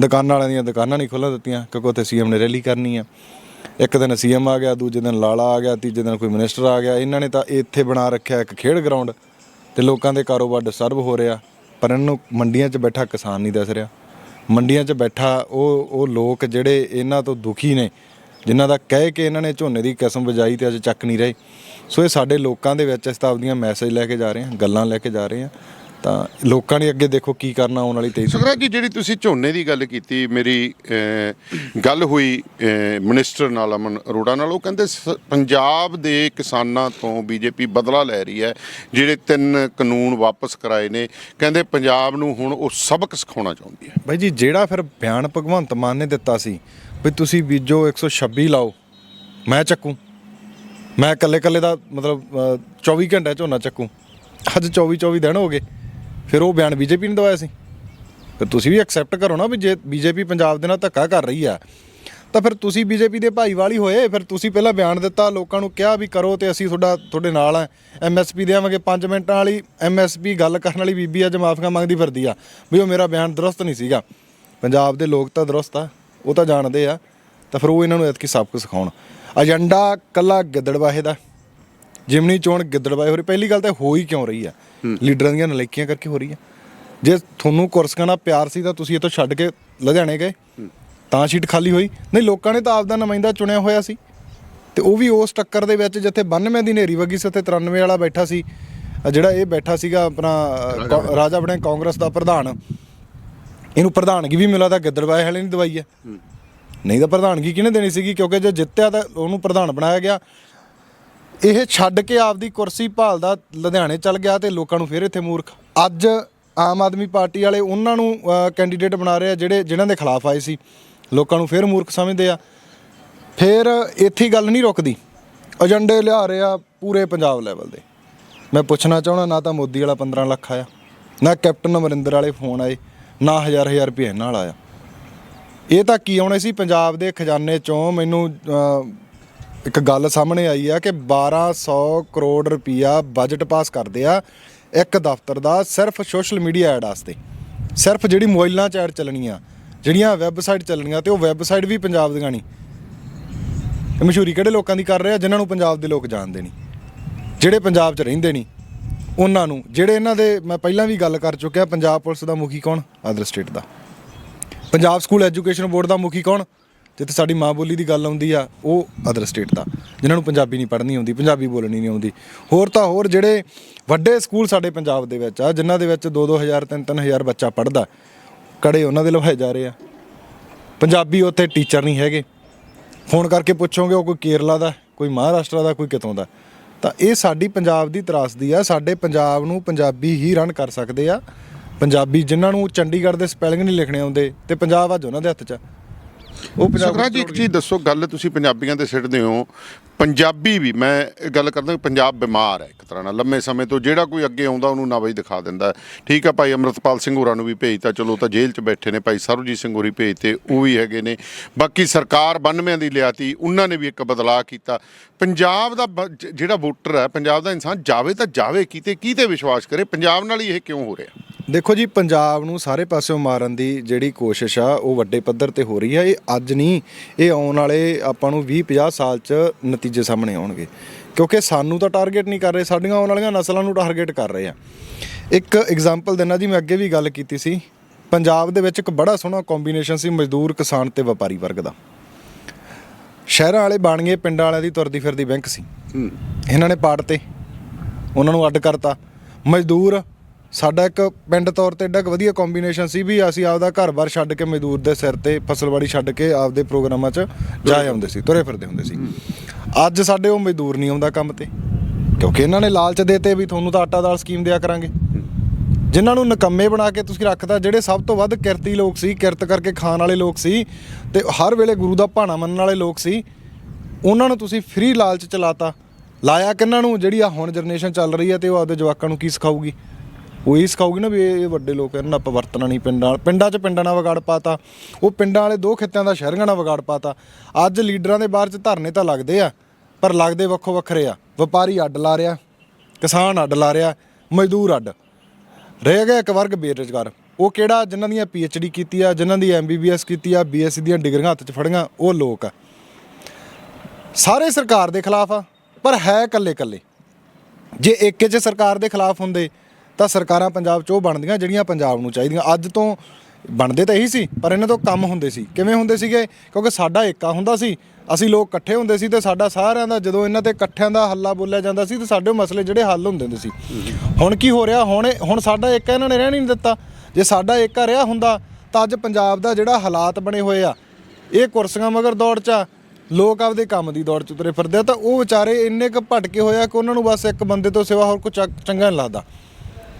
ਦੁਕਾਨਾਂ ਵਾਲਿਆਂ ਦੀਆਂ ਦੁਕਾਨਾਂ ਨਹੀਂ ਖੁੱਲ੍ਹਣ ਦਿੱਤੀਆਂ। ਕਿਉਂਕਿ ਉੱਥੇ ਸੀਐਮ ਨੇ ਰੈਲੀ ਕਰਨੀ ਆ। ਇੱਕ ਦਿਨ ਸੀਐਮ ਆ ਗਿਆ, ਦੂਜੇ ਦਿਨ ਲਾਲਾ ਆ ਗਿਆ, ਤੀਜੇ ਦਿਨ ਕੋਈ ਮਿਨਿਸਟਰ ਆ ਗਿਆ। ਇਹਨਾਂ ਨੇ ਤਾਂ ਇੱਥੇ ਬਣਾ ਰੱਖਿਆ ਇੱਕ ਖੇਡ ਗਰਾਊਂਡ ਤੇ ਲੋਕਾਂ ਦੇ ਕਾਰੋਬਾਰ ਡਿਸਟਰਬ ਹੋ ਰਿਹਾ। ਪਰ ਇਹਨਾਂ ਨੂੰ ਮੰਡੀਆਂ 'ਚ ਬੈਠਾ ਕਿਸਾਨ ਨਹੀਂ ਦੱਸ ਰਿਹਾ। ਮੰਡੀਆਂ 'ਚ ਬੈਠਾ ਉਹ ਉਹ ਲੋਕ ਜਿਹੜੇ ਇਹਨਾਂ ਤੋਂ ਦੁਖੀ ਨੇ, ਜਿਨ੍ਹਾਂ ਦਾ ਕਹਿ ਕੇ ਇਹਨਾਂ ਨੇ ਝੋਨੇ ਦੀ ਕਿਸਮ ਵਜਾਈ ਤੇ ਅੱਜ ਚੱਕ ਨਹੀਂ ਰਹੇ। ਸੋ ਇਹ ਸਾਡੇ ਲੋਕਾਂ ਦੇ ਵਿੱਚ ਇਸ ਤਾਂ ਆਪਦੀਆਂ ਮੈਸੇਜ ਲੈ ਕੇ ਜਾ ਰਹੇ ਹਾਂ ਗੱਲਾਂ ਲੈ ਕੇ ਜਾ ਰਹੇ ਹਾਂ। ਤਾਂ ਲੋਕਾਂ ਨੇ ਅੱਗੇ ਦੇਖੋ ਕੀ ਕਰਨਾ ਆਉਣ ਵਾਲੀ 23 ਸੁਖਰਾਜ ਜੀ ਜਿਹੜੀ ਤੁਸੀਂ ਝੋਨੇ ਦੀ ਗੱਲ ਕੀਤੀ ਮੇਰੀ ਗੱਲ ਹੋਈ ਮਿਨਿਸਟਰ ਨਾਲ ਅਮਨ ਅਰੋੜਾ ਨਾਲ ਉਹ ਕਹਿੰਦੇ ਪੰਜਾਬ ਦੇ ਕਿਸਾਨਾਂ ਤੋਂ ਬੀਜੇਪੀ ਬਦਲਾ ਲੈ ਰਹੀ ਹੈ ਜਿਹੜੇ ਤਿੰਨ ਕਾਨੂੰਨ ਵਾਪਸ ਕਰਾਏ ਨੇ। ਕਹਿੰਦੇ ਪੰਜਾਬ ਨੂੰ ਹੁਣ ਉਹ ਸਬਕ ਸਿਖਾਉਣਾ ਚਾਹੁੰਦੀ ਹੈ। ਬਾਈ ਜੀ ਜਿਹੜਾ ਫਿਰ ਬਿਆਨ ਭਗਵੰਤ ਮਾਨ ਨੇ ਦਿੱਤਾ ਸੀ ਵੀ ਤੁਸੀਂ ਬੀਜੋ 126 ਲਾਓ ਮੈਂ ਚੱਕੂ। ਮੈਂ ਇਕੱਲੇ ਇਕੱਲੇ ਦਾ ਮਤਲਬ ਅ, 24 ਘੰਟੇ ਝੋਨਾ ਚੱਕੂ। ਅੱਜ 24 24 ਦਿਨ ਹੋ ਗਏ। ਫਿਰ ਉਹ ਬਿਆਨ ਬੀਜੇਪੀ ਨੇ ਦਵਾਇਆ ਸੀ। ਫਿਰ ਤੁਸੀਂ ਵੀ ਐਕਸੈਪਟ ਕਰੋ ਨਾ ਵੀ ਜੇ ਬੀਜੇਪੀ ਪੰਜਾਬ ਦੇ ਨਾਲ ਧੱਕਾ ਕਰ ਰਹੀ ਆ ਤਾਂ ਫਿਰ ਤੁਸੀਂ ਬੀਜੇਪੀ ਦੇ ਭਾਈਵਾਲ ਹੀ ਹੋਏ। ਫਿਰ ਤੁਸੀਂ ਪਹਿਲਾਂ ਬਿਆਨ ਦਿੱਤਾ ਲੋਕਾਂ ਨੂੰ ਕਿਹਾ ਵੀ ਕਰੋ ਤੇ ਅਸੀਂ ਤੁਹਾਡਾ ਤੁਹਾਡੇ ਨਾਲ ਆ। ਐਮਐਸਪੀ ਦੇਵਾਂਗੇ 5 ਮਿੰਟਾਂ ਵਾਲੀ ਐਮਐਸਪੀ ਗੱਲ ਕਰਨ ਵਾਲੀ ਬੀਬੀ ਅੱਜ ਮਾਫੀਆਂ ਮੰਗਦੀ ਫਿਰਦੀ ਆ। ਵੀ ਉਹ ਮੇਰਾ ਬਿਆਨ ਦਰਸਤ ਨਹੀਂ ਸੀਗਾ। ਪੰਜਾਬ ਦੇ ਲੋਕ ਤਾਂ ਦਰਸਤ ਆ ਉਹ ਤਾਂ ਜਾਣਦੇ ਆ। ਤਾਂ ਫਿਰ ਉਹ ਇਹਨਾਂ ਨੂੰ ਐਤਕੀ ਸਭ ਸਬਕ ਸਿਖਾਉਣ। ਏਜੰਡਾ ਕੱਲਾ ਗਿੱਦੜਵਾਹੇ ਦਾ। ਜਿਮਨੀ ਚੋਣ ਗਿੱਦੜਬਾਏ ਹੋ ਰਹੀ। ਪਹਿਲੀ ਗੱਲ ਤਾਂ ਹੋ ਹੀ ਕਿਉਂ ਰਹੀ ਆ ਲੀਡਰਾਂ ਦੀਆਂ ਨਲਾਇਕੀਆਂ ਕਰਕੇ ਹੋ ਰਹੀ ਆ ਜੇ ਤੁਹਾਨੂੰ ਕੁਰਸੀਆਂ ਨਾਲ ਪਿਆਰ ਸੀ ਤਾਂ ਤੁਸੀਂ ਇੱਥੋਂ ਛੱਡ ਕੇ ਲੁਧਿਆਣੇ ਗਏ। ਤਾਂ ਸੀਟ ਖਾਲੀ ਹੋਈ। ਨਹੀਂ ਲੋਕਾਂ ਨੇ ਤਾਂ ਆਪਦਾ ਨੁਮਾਇੰਦਾ ਚੁਣਿਆ ਹੋਇਆ ਸੀ। ਤੇ ਉਹ ਵੀ ਉਸ ਟੱਕਰ ਦੇ ਵਿੱਚ ਜਿੱਥੇ 92 ਦੀ ਨੇਰੀ ਵਗੀ ਸੀ ਉੱਥੇ 93 ਵਾਲਾ ਬੈਠਾ ਸੀ। ਜਿਹੜਾ ਇਹ ਬੈਠਾ ਸੀਗਾ ਆਪਣਾ ਰਾਜਾ ਬਣੇ ਕਾਂਗਰਸ ਦਾ ਪ੍ਰਧਾਨ। ਇਹਨੂੰ ਪ੍ਰਧਾਨਗੀ ਵੀ ਮਿਲਾ ਤਾਂ ਗਿੱਦੜਬਾਏ ਵਾਲੇ ਨੇ ਦਵਾਈ ਹੈ। ਨਹੀਂ ਤਾਂ ਪ੍ਰਧਾਨਗੀ ਕਿਹਨੇ ਦੇਣੀ ਸੀਗੀ? ਕਿਉਂਕਿ ਜੇ ਜਿੱਤਿਆ ਤਾਂ ਉਹਨੂੰ ਪ੍ਰਧਾਨ ਬਣਾਇਆ ਗਿਆ। ਇਹ ਛੱਡ ਕੇ ਆਪਦੀ ਕੁਰਸੀ ਭਾਲਦਾ ਲੁਧਿਆਣੇ ਚੱਲ ਗਿਆ ਤੇ ਲੋਕਾਂ ਨੂੰ ਫਿਰ ਇੱਥੇ ਮੂਰਖ। ਅੱਜ ਆਮ ਆਦਮੀ ਪਾਰਟੀ ਵਾਲੇ ਉਹਨਾਂ ਨੂੰ ਕੈਂਡੀਡੇਟ ਬਣਾ ਰਹੇ ਆ ਜਿਹੜੇ, ਜਿਨ੍ਹਾਂ ਦੇ ਖਿਲਾਫ ਆਏ ਸੀ। ਲੋਕਾਂ ਨੂੰ ਫਿਰ ਮੂਰਖ ਸਮਝਦੇ ਆ। ਫਿਰ ਇੱਥੇ ਗੱਲ ਨਹੀਂ ਰੁਕਦੀ। ਏਜੰਡੇ ਲਿਆ ਰਹੇ ਆ ਪੂਰੇ ਪੰਜਾਬ ਲੈਵਲ ਦੇ। ਮੈਂ ਪੁੱਛਣਾ ਚਾਹਣਾ ਨਾ ਤਾਂ ਮੋਦੀ ਵਾਲਾ 15 ਲੱਖ ਆਇਆ, ਨਾ ਕੈਪਟਨ ਅਮਰਿੰਦਰ ਵਾਲੇ ਫੋਨ ਆਏ, ਨਾ ਹਜ਼ਾਰ ਹਜ਼ਾਰ ਰੁਪਏ ਨਾਲ ਆਇਆ। ਇਹ ਤਾਂ ਕੀ ਆਉਣੇ ਸੀ? ਪੰਜਾਬ ਦੇ ਖਜ਼ਾਨੇ ਚੋਂ ਮੈਨੂੰ ਇੱਕ ਗੱਲ ਸਾਹਮਣੇ ਆਈ ਆ ਕਿ 1200 ਕਰੋੜ ਰੁਪਈਆ ਬਜਟ ਪਾਸ ਕਰਦੇ ਆ ਇੱਕ ਦਫ਼ਤਰ ਦਾ ਸਿਰਫ ਸੋਸ਼ਲ ਮੀਡੀਆ ਐਡ ਵਾਸਤੇ। ਸਿਰਫ ਜਿਹੜੀ ਮੋਬਾਈਲਾਂ 'ਚ ਐਡ ਚੱਲਣੀਆਂ, ਜਿਹੜੀਆਂ ਵੈਬਸਾਈਟ ਚੱਲਣੀਆਂ ਤੇ ਉਹ ਵੈਬਸਾਈਟ ਵੀ ਪੰਜਾਬ ਦੀਆਂ ਨਹੀਂ। ਇਹ ਮਸ਼ਹੂਰੀ ਕਿਹੜੇ ਲੋਕਾਂ ਦੀ ਕਰ ਰਹੇ ਆ? ਜਿਨ੍ਹਾਂ ਨੂੰ ਪੰਜਾਬ ਦੇ ਲੋਕ ਜਾਣਦੇ ਨਹੀਂ। ਜਿਹੜੇ ਪੰਜਾਬ 'ਚ ਰਹਿੰਦੇ ਨਹੀਂ, ਉਹਨਾਂ ਨੂੰ। ਜਿਹੜੇ ਇਹਨਾਂ ਦੇ, ਮੈਂ ਪਹਿਲਾਂ ਵੀ ਗੱਲ ਕਰ ਚੁੱਕਿਆ, ਪੰਜਾਬ ਪੁਲਿਸ ਦਾ ਮੁਖੀ ਕੌਣ? ਅਦਰ ਸਟੇਟ ਦਾ। ਪੰਜਾਬ ਸਕੂਲ ਐਜੂਕੇਸ਼ਨ ਬੋਰਡ ਦਾ ਮੁਖੀ ਕੌਣ? ਜਿੱਥੇ ਸਾਡੀ ਮਾਂ ਬੋਲੀ ਦੀ ਗੱਲ ਆਉਂਦੀ ਆ, ਉਹ ਅਦਰ ਸਟੇਟ ਦਾ। ਜਿਨ੍ਹਾਂ ਨੂੰ ਪੰਜਾਬੀ ਨਹੀਂ ਪੜ੍ਹਨੀ ਆਉਂਦੀ, ਪੰਜਾਬੀ ਬੋਲਣੀ ਨਹੀਂ ਆਉਂਦੀ। ਹੋਰ ਤਾਂ ਹੋਰ ਜਿਹੜੇ ਵੱਡੇ ਸਕੂਲ ਸਾਡੇ ਪੰਜਾਬ ਦੇ ਵਿੱਚ ਆ, ਜਿਨ੍ਹਾਂ ਦੇ ਵਿੱਚ 2-2000 3-3000 ਬੱਚਾ ਪੜ੍ਹਦਾ, ਕੜੇ ਉਹਨਾਂ ਦੇ ਲਵਾਏ ਜਾ ਰਹੇ ਆ। ਪੰਜਾਬੀ ਉੱਥੇ ਟੀਚਰ ਨਹੀਂ ਹੈਗੇ। ਫੋਨ ਕਰਕੇ ਪੁੱਛੋਗੇ, ਉਹ ਕੋਈ ਕੇਰਲਾ ਦਾ, ਕੋਈ ਮਹਾਰਾਸ਼ਟਰ ਦਾ, ਕੋਈ ਕਿਤੋਂ ਦਾ। ਤਾਂ ਇਹ ਸਾਡੀ ਪੰਜਾਬ ਦੀ ਤਰਾਸਦੀ ਆ, ਸਾਡੇ ਪੰਜਾਬ ਨੂੰ ਪੰਜਾਬੀ ਹੀ ਰਨ ਕਰ ਸਕਦੇ ਆ। ਪੰਜਾਬੀ ਜਿਨ੍ਹਾਂ ਨੂੰ ਚੰਡੀਗੜ੍ਹ ਦੇ ਸਪੈਲਿੰਗ ਨਹੀਂ ਲਿਖਣੇ ਆਉਂਦੇ ਤੇ ਪੰਜਾਬ ਅੱਜ ਉਹਨਾਂ ਦੇ ਹੱਥ 'ਚ ਆ। ਉਹ ਪੰਜਾਬ ਸੁਖਰਾਜ ਜੀ, ਇੱਕ ਚੀਜ਼ ਦੱਸੋ, ਗੱਲ ਤੁਸੀਂ ਪੰਜਾਬੀਆਂ ਦੇ ਸਿੱਟਦੇ ਹੋ। ਪੰਜਾਬੀ ਵੀ, ਮੈਂ ਇਹ ਗੱਲ ਕਰਦਾ ਪੰਜਾਬ ਬਿਮਾਰ ਹੈ ਇੱਕ ਤਰ੍ਹਾਂ ਨਾਲ। ਲੰਮੇ ਸਮੇਂ ਤੋਂ ਜਿਹੜਾ ਕੋਈ ਅੱਗੇ ਆਉਂਦਾ, ਉਹਨੂੰ ਨਾ ਬਈ ਦਿਖਾ ਦਿੰਦਾ। ਠੀਕ ਆ ਭਾਈ, ਅਮਰਤਪਾਲ ਸਿੰਘ ਹੋਰਾਂ ਨੂੰ ਵੀ ਭੇਜਤਾ। ਚਲੋ ਤਾਂ ਜੇਲ੍ਹ 'ਚ ਬੈਠੇ ਨੇ। ਭਾਈ ਸਰਬਜੀਤ ਸਿੰਘ ਹੋਰੀ ਭੇਜਤੇ, ਉਹ ਵੀ ਹੈਗੇ ਨੇ। ਬਾਕੀ ਸਰਕਾਰ 92 ਦੀ ਲਿਆਤੀ, ਉਹਨਾਂ ਨੇ ਵੀ ਇੱਕ ਬਦਲਾਅ ਕੀਤਾ। ਪੰਜਾਬ ਦਾ ਬ- ਜਿਹੜਾ ਵੋਟਰ ਹੈ, ਪੰਜਾਬ ਦਾ ਇਨਸਾਨ ਜਾਵੇ ਤਾਂ ਜਾਵੇ, ਕਿਤੇ, ਕੀਤੇ ਵਿਸ਼ਵਾਸ ਕਰੇ। ਪੰਜਾਬ ਨਾਲ ਹੀ ਇਹ ਕਿਉਂ ਹੋ ਰਿਹਾ? ਦੇਖੋ ਜੀ ਪੰਜਾਬ ਨੂੰ ਸਾਰੇ ਪਾਸਿਓਂ ਮਾਰਨ ਦੀ ਜਿਹੜੀ ਕੋਸ਼ਿਸ਼ ਆ ਉਹ ਵੱਡੇ ਪੱਧਰ ਤੇ ਹੋ ਰਹੀ ਆ ਇਹ ਅੱਜ ਨਹੀਂ ਇਹ ਆਉਣ ਵਾਲੇ ਆਪਾਂ ਨੂੰ 20 50 ਸਾਲ 'ਚ ਨਤੀਜੇ ਸਾਹਮਣੇ ਆਉਣਗੇ। ਕਿਉਂਕਿ ਸਾਨੂੰ ਤਾਂ ਟਾਰਗੇਟ ਨਹੀਂ ਕਰ ਰਹੇ ਸਾਡੀਆਂ ਆਉਣ ਵਾਲੀਆਂ ਨਸਲਾਂ ਨੂੰ ਟਾਰਗੇਟ ਕਰ ਰਹੇ ਆ। ਇੱਕ ਐਗਜ਼ਾਮਪਲ ਦਿੰਨਾ ਜੀ ਮੈਂ ਅੱਗੇ ਵੀ ਗੱਲ ਕੀਤੀ ਸੀ। ਪੰਜਾਬ ਦੇ ਵਿੱਚ ਇੱਕ ਬੜਾ ਸੋਹਣਾ ਕੰਬੀਨੇਸ਼ਨ ਸੀ ਮਜ਼ਦੂਰ ਕਿਸਾਨ ਤੇ ਵਪਾਰੀ ਵਰਗ ਦਾ। ਸ਼ਹਿਰਾਂ ਵਾਲੇ ਬਣ ਗਏ ਪਿੰਡਾਂ ਵਾਲਿਆਂ ਦੀ ਤੁਰਦੀ ਫਿਰਦੀ ਬੈਂਕ ਸੀ। ਇਹਨਾਂ ਨੇ ਪਾੜ ਤੇ ਉਹਨਾਂ ਨੂੰ ਅੱਡ ਕਰਤਾ। ਮਜ਼ਦੂਰ ਸਾਡਾ ਇੱਕ ਪਿੰਡ ਤੌਰ ਤੇ ਏਡਾ ਵਧੀਆ ਕੰਬੀਨੇਸ਼ਨ ਸੀ ਵੀ ਅਸੀਂ ਆਪਦਾ ਘਰ-ਬਾਰ ਛੱਡ ਕੇ ਮਜ਼ਦੂਰ ਦੇ ਸਿਰ ਤੇ ਫਸਲਵਾੜੀ ਛੱਡ ਕੇ ਆਪਦੇ ਪ੍ਰੋਗਰਾਮਾਂ 'ਚ ਜਾ ਆਉਂਦੇ ਸੀ ਤੁਰੇ ਫਿਰਦੇ ਹੁੰਦੇ ਸੀ। ਅੱਜ ਸਾਡੇ ਉਹ ਮਜ਼ਦੂਰ ਨਹੀਂ ਆਉਂਦਾ ਕੰਮ ਤੇ ਕਿਉਂਕਿ ਇਹਨਾਂ ਨੇ ਲਾਲਚ ਦੇਤੇ ਵੀ ਤੁਹਾਨੂੰ ਤਾਂ ਆਟਾ ਦਾਲ ਸਕੀਮ ਦਿਆ ਕਰਾਂਗੇ। ਜਿਨ੍ਹਾਂ ਨੂੰ ਨਕੰਮੇ ਬਣਾ ਕੇ ਤੁਸੀਂ ਰੱਖਤਾ ਜਿਹੜੇ ਸਭ ਤੋਂ ਵੱਧ ਕਿਰਤੀ ਲੋਕ ਸੀ ਕਿਰਤ ਕਰਕੇ ਖਾਣ ਵਾਲੇ ਲੋਕ ਸੀ ਤੇ ਹਰ ਵੇਲੇ ਗੁਰੂ ਦਾ ਭਾਣਾ ਮੰਨਣ ਵਾਲੇ ਲੋਕ ਸੀ ਉਹਨਾਂ ਨੂੰ ਤੁਸੀਂ ਫ੍ਰੀ ਲਾਲਚ ਚਲਾਤਾ ਲਾਇਆ ਕਿੰਨਾਂ ਨੂੰ? ਜਿਹੜੀ ਆ ਹੁਣ ਜਨਰੇਸ਼ਨ ਚੱਲ ਰਹੀ ਹੈ ਤੇ ਉਹ ਆਪਦੇ ਜਵਾਕਾਂ ਨੂੰ ਕੀ ਸਿਖਾਊਗੀ? ਉਹੀ ਇਹ ਸਿਖਾਊਗੀ ਨਾ ਵੀ ਇਹ ਵੱਡੇ ਲੋਕ ਇਹਨਾਂ ਨਾਲ ਆਪਾਂ ਵਰਤਣਾ ਨਹੀਂ ਪਿੰਡਾਂ ਨਾਲ। ਪਿੰਡਾਂ 'ਚ ਪਿੰਡਾਂ ਨਾਲ ਵਿਗਾੜ ਪਾਤਾ। ਉਹ ਪਿੰਡਾਂ ਵਾਲੇ ਦੋ ਖਿੱਤਿਆਂ ਦਾ ਸ਼ਹਿਰਾਂ ਨਾਲ ਵਿਗਾੜ ਪਾਤਾ। ਅੱਜ ਲੀਡਰਾਂ ਦੇ ਬਾਹਰ 'ਚ ਧਰਨੇ ਤਾਂ ਲੱਗਦੇ ਆ, ਪਰ ਲੱਗਦੇ ਵੱਖੋ ਵੱਖਰੇ ਆ। ਵਪਾਰੀ ਅੱਡ ਲਾ ਰਿਹਾ, ਕਿਸਾਨ ਅੱਡ ਲਾ ਰਿਹਾ, ਮਜ਼ਦੂਰ ਅੱਡ। ਰਹਿ ਗਿਆ ਇੱਕ ਵਰਗ ਬੇਰੁਜ਼ਗਾਰ। ਉਹ ਕਿਹੜਾ ਜਿਨ੍ਹਾਂ ਦੀਆਂ ਡੀ ਕੀਤੀ ਆ, ਜਿਨ੍ਹਾਂ ਦੀ ਐਮਬੀਬੀਐਸ ਕੀਤੀ ਆ ਬੀਐਸਸੀ ਦੀਆਂ ਡਿਗਰੀਆਂ ਹੱਥ 'ਚ ਫੜੀਆਂ, ਉਹ ਲੋਕ ਆ। ਸਾਰੇ ਸਰਕਾਰ ਦੇ ਖਿਲਾਫ ਆ, ਪਰ ਹੈ ਇਕੱਲੇ ਇਕੱਲੇ ਜੇ ਏਕੇ 'ਚ ਸਰਕਾਰ ਦੇ ਖਿਲਾਫ ਹੁੰਦੇ ਤਾਂ ਸਰਕਾਰਾਂ ਪੰਜਾਬ 'ਚ ਉਹ ਬਣਦੀਆਂ ਜਿਹੜੀਆਂ ਪੰਜਾਬ ਨੂੰ ਚਾਹੀਦੀਆਂ। ਅੱਜ ਤੋਂ ਬਣਦੇ ਤਾਂ ਇਹੀ ਸੀ, ਪਰ ਇਹਨਾਂ ਤੋਂ ਕੰਮ ਹੁੰਦੇ ਸੀ। ਕਿਵੇਂ ਹੁੰਦੇ ਸੀਗੇ? ਕਿਉਂਕਿ ਸਾਡਾ ਏਕਾ ਹੁੰਦਾ ਸੀ। ਅਸੀਂ ਲੋਕ ਇਕੱਠੇ ਹੁੰਦੇ ਸੀ ਤੇ ਸਾਡਾ ਸਾਰਿਆਂ ਦਾ ਜਦੋਂ ਇਹਨਾਂ ਤੇ ਇਕੱਠਿਆਂ ਦਾ ਹੱਲਾ ਬੋਲਿਆ ਜਾਂਦਾ ਸੀ ਤੇ ਸਾਡੇ ਮਸਲੇ ਜਿਹੜੇ ਹੱਲ ਹੁੰਦੇ ਹੁੰਦੇ ਸੀ। ਹੁਣ ਕੀ ਹੋ ਰਿਹਾ? ਹੁਣ ਹੁਣ ਸਾਡਾ ਏਕਾ ਇਹਨਾਂ ਨੇ ਰਹਿਣ ਨਹੀਂ ਦਿੱਤਾ। ਜੇ ਸਾਡਾ ਏਕਾ ਰਿਹਾ ਹੁੰਦਾ, ਤਾਂ ਅੱਜ ਪੰਜਾਬ ਦਾ ਜਿਹੜਾ ਹਾਲਾਤ ਬਣੇ ਹੋਏ ਆ, ਇਹ ਕੁਰਸੀਆਂ ਮਗਰ ਦੌੜ ਚ ਆ, ਲੋਕ ਆਪਦੇ ਕੰਮ ਦੀ ਦੌੜ ਚ ਉਤਰੇ ਫਿਰਦੇ ਆ, ਤਾਂ ਉਹ ਵਿਚਾਰੇ ਇੰਨੇ ਕੁ ਭਟਕੇ ਹੋਏ ਆ ਕਿ ਉਹਨਾਂ ਨੂੰ ਬਸ ਇੱਕ ਬੰਦੇ ਤੋਂ ਸਿਵਾ ਹੋਰ ਕੁਝ ਚੰਗਾ ਨਹੀਂ ਲੱਗਦਾ।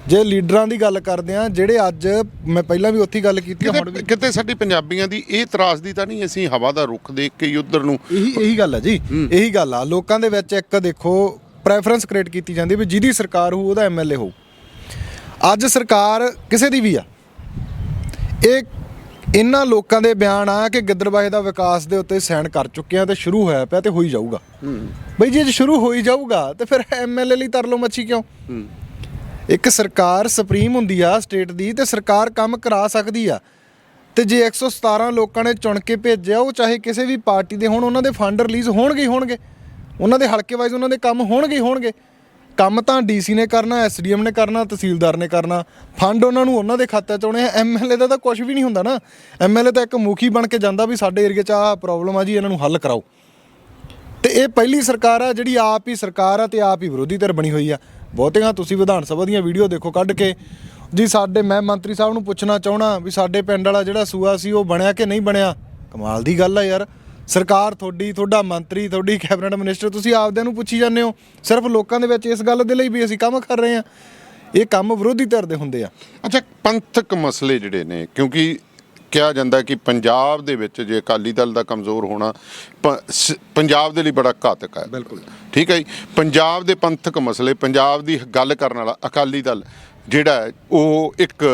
ਜੇ ਲੀਡਰਾਂ ਦੀ ਗੱਲ ਕਰਦੇ ਆ ਜਿਹੜੇ ਅੱਜ ਮੈਂ ਪਹਿਲਾਂ ਵੀ ਉੱਥੇ ਗੱਲ ਕੀਤੀ ਹੁਣ ਕਿਤੇ ਕਿਤੇ ਸਾਡੀ ਪੰਜਾਬੀਆਂ ਦੀ ਇਹ ਤਰਾਸਦੀ ਤਾਂ ਨਹੀਂ ਅਸੀਂ ਹਵਾ ਦਾ ਰੁਖ ਦੇਖ ਕੇ ਹੀ ਉਧਰ ਨੂੰ ਇਹੀ ਇਹੀ ਗੱਲ ਆ ਜੀ। ਇਹੀ ਗੱਲ ਆ। ਲੋਕਾਂ ਦੇ ਵਿੱਚ ਇੱਕ ਦੇਖੋ ਪ੍ਰੈਫਰੈਂਸ ਕ੍ਰੀਏਟ ਕੀਤੀ ਜਾਂਦੀ ਵੀ ਜਿਹਦੀ ਸਰਕਾਰ ਹੋਊ ਉਹਦਾ ਐਮਐਲਏ ਹੋਊ। ਅੱਜ ਸਰਕਾਰ ਕਿਸੇ ਦੀ ਵੀ ਆ। ਇਹ ਇਹਨਾਂ ਲੋਕਾਂ ਦੇ ਬਿਆਨ ਆ ਕਿ ਗਿੱਦੜਬਾਹੇ ਦਾ ਵਿਕਾਸ ਦੇ ਉੱਤੇ ਸਾਈਨ ਕਰ ਚੁੱਕੇ ਆ ਤੇ ਸ਼ੁਰੂ ਹੋਇਆ ਪਿਆ ਤੇ ਹੋਈ ਜਾਊਗਾ। ਬਈ ਜੇ ਸ਼ੁਰੂ ਹੋਈ ਜਾਊਗਾ ਤੇ ਫਿਰ ਐਮਐਲਏ ਲਈ ਤਰਲੋ ਮੱਛੀ ਕਿਉਂ? ਇੱਕ ਸਰਕਾਰ ਸੁਪਰੀਮ ਹੁੰਦੀ ਆ ਸਟੇਟ ਦੀ ਤੇ ਸਰਕਾਰ ਕੰਮ ਕਰਾ ਸਕਦੀ ਆ। ਤੇ ਜੇ 117 ਲੋਕਾਂ ਨੇ ਚੁਣ ਕੇ ਭੇਜਿਆ, ਉਹ ਚਾਹੇ ਕਿਸੇ ਵੀ ਪਾਰਟੀ ਦੇ ਹੋਣ, ਉਹਨਾਂ ਦੇ ਫੰਡ ਰਿਲੀਜ਼ ਹੋਣਗੇ ਹੀ ਹੋਣਗੇ। ਉਹਨਾਂ ਦੇ ਹਲਕੇ ਵਾਈਜ਼ ਉਹਨਾਂ ਦੇ ਕੰਮ ਹੋਣਗੇ ਹੀ ਹੋਣਗੇ। ਕੰਮ ਤਾਂ ਡੀਸੀ ਨੇ ਕਰਨਾ ਐਸਡੀਐਮ ਨੇ ਕਰਨਾ, ਤਹਿਸੀਲਦਾਰ ਨੇ ਕਰਨਾ। ਫੰਡ ਉਹਨਾਂ ਨੂੰ ਉਹਨਾਂ ਦੇ ਖਾਤੇ 'ਚ ਆਉਣੇ ਆ। ਐਮਐਲਏ ਦਾ ਤਾਂ ਕੁਝ ਵੀ ਨਹੀਂ ਹੁੰਦਾ ਨਾ। ਐਮਐਲਏ ਤਾਂ ਇੱਕ ਮੁਖੀ ਬਣ ਕੇ ਜਾਂਦਾ ਵੀ ਸਾਡੇ ਏਰੀਆ 'ਚ ਆਹ ਪ੍ਰੋਬਲਮ ਆ ਜੀ, ਇਹਨਾਂ ਨੂੰ ਹੱਲ ਕਰਾਓ। ਤੇ ਇਹ ਪਹਿਲੀ ਸਰਕਾਰ ਆ, ਜਿਹੜੀ ਆਪ ਹੀ ਸਰਕਾਰ ਆ ਤੇ ਆਪ ਹੀ ਵਿਰੋਧੀ ਧਿਰ ਬਣੀ ਹੋਈ ਆ। ਬਹੁਤੀਆਂ ਤੁਸੀਂ ਵਿਧਾਨ ਸਭਾ ਦੀਆਂ ਵੀਡੀਓ ਦੇਖੋ ਕੱਢ ਕੇ। ਜੀ, ਸਾਡੇ ਮੈਂ ਮੰਤਰੀ ਸਾਹਿਬ ਨੂੰ ਪੁੱਛਣਾ ਚਾਹਣਾ ਵੀ ਸਾਡੇ ਪਿੰਡ ਵਾਲਾ ਜਿਹੜਾ ਸੂਆ ਸੀ, ਉਹ ਬਣਿਆ ਕਿ ਨਹੀਂ ਬਣਿਆ? ਕਮਾਲ ਦੀ ਗੱਲ ਆ ਯਾਰ। ਸਰਕਾਰ ਤੁਹਾਡੀ, ਤੁਹਾਡਾ ਮੰਤਰੀ, ਤੁਹਾਡੀ ਕੈਬਨਿਟ ਮਿਨਿਸਟਰ, ਤੁਸੀਂ ਆਪਦਿਆਂ ਨੂੰ ਪੁੱਛੀ ਜਾਂਦੇ ਹੋ। ਸਿਰਫ ਲੋਕਾਂ ਦੇ ਵਿੱਚ ਇਸ ਗੱਲ ਦੇ ਲਈ ਵੀ ਅਸੀਂ ਕੰਮ ਕਰ ਰਹੇ ਹਾਂ। ਇਹ ਕੰਮ ਵਿਰੋਧੀ ਧਿਰ ਦੇ ਹੁੰਦੇ ਆ। ਅੱਛਾ, ਪੰਥਕ ਮਸਲੇ ਜਿਹੜੇ ਨੇ, ਕਿਉਂਕਿ ਕਿਹਾ ਜਾਂਦਾ ਕਿ ਪੰਜਾਬ ਦੇ ਵਿੱਚ ਜੇ ਅਕਾਲੀ ਦਲ ਦਾ ਕਮਜ਼ੋਰ ਹੋਣਾ ਪੰਜਾਬ ਦੇ ਲਈ ਬੜਾ ਘਾਤਕ ਹੈ। ਬਿਲਕੁਲ। ਠੀਕ ਹੈ ਜੀ? ਪੰਜਾਬ ਦੇ ਪੰਥਕ ਮਸਲੇ ਪੰਜਾਬ ਦੀ ਗੱਲ ਕਰਨ ਵਾਲਾ ਅਕਾਲੀ ਦਲ ਜਿਹੜਾ ਉਹ ਇੱਕ